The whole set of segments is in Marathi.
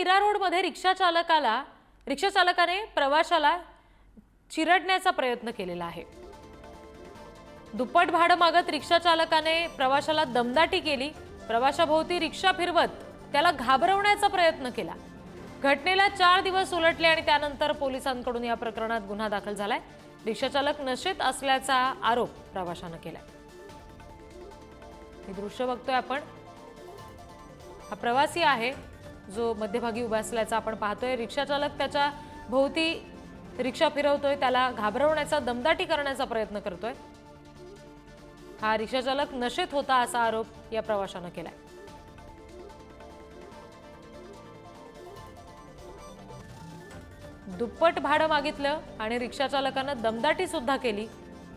मीरा रोडमध्ये रिक्षा चालकाला रिक्षा चालकाने प्रवाशाला चिरडण्याचा प्रयत्न केलेला आहे. दुप्पट भाडं मागत रिक्षा चालकाने प्रवाशाला दमदाटी केली. प्रवाशाभोवती रिक्षा फिरवत त्याला घाबरवण्याचा प्रयत्न केला. घटनेला चार दिवस उलटले आणि त्यानंतर पोलिसांकडून या प्रकरणात गुन्हा दाखल झालाय. रिक्षाचालक नशेत असल्याचा आरोप प्रवाशानं केलाय. हे दृश्य बघतोय आपण. हा प्रवासी आहे. जो मध्यभागी उभा असल्याचा आपण पाहतोय. रिक्षाचालक त्याच्या भोवती रिक्षा फिरवतोय. त्याला घाबरवण्याचा दमदाटी करण्याचा प्रयत्न करतोय. हा रिक्षाचालक नशेत होता असा आरोप या प्रवाशानं केलाय. दुप्पट भाडं मागितलं आणि रिक्षाचालकानं दमदाटी सुद्धा केली.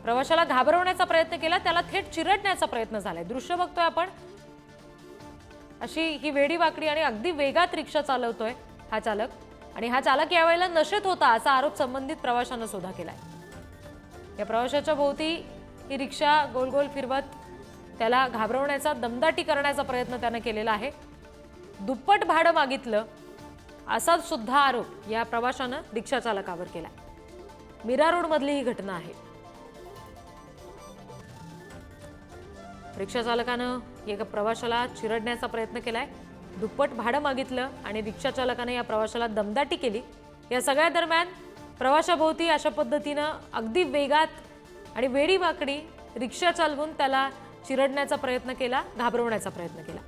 प्रवाशाला घाबरवण्याचा प्रयत्न केला. त्याला थेट चिरडण्याचा प्रयत्न झालाय. दृश्य बघतोय आपण. अशी ही वेडी वाकडी आणि अगदी वेगात रिक्षा चालवतोय हा चालक. आणि हा चालक यावेळेला नशेत होता असा आरोप संबंधित प्रवाशानं सुद्धा केलाय. या प्रवाशाच्या भोवती ही रिक्षा गोल गोल फिरवत त्याला घाबरवण्याचा दमदाटी करण्याचा प्रयत्न त्यानं केलेला आहे. दुप्पट भाडं मागितलं असा सुद्धा आरोप या प्रवाशानं रिक्षा चालकावर केला मीरा रोडमधली ही घटना आहे. रिक्षा चालकानं एका प्रवाशाला चिरडण्याचा प्रयत्न केलाय. दुप्पट भाडं मागितलं आणि रिक्षा चालकानं या प्रवाशाला दमदाटी केली. या सगळ्या दरम्यान प्रवाशाभोवती अशा पद्धतीनं अगदी वेगात आणि वेडी वाकडी रिक्षा चालवून त्याला चिरडण्याचा प्रयत्न केला घाबरवण्याचा प्रयत्न केला.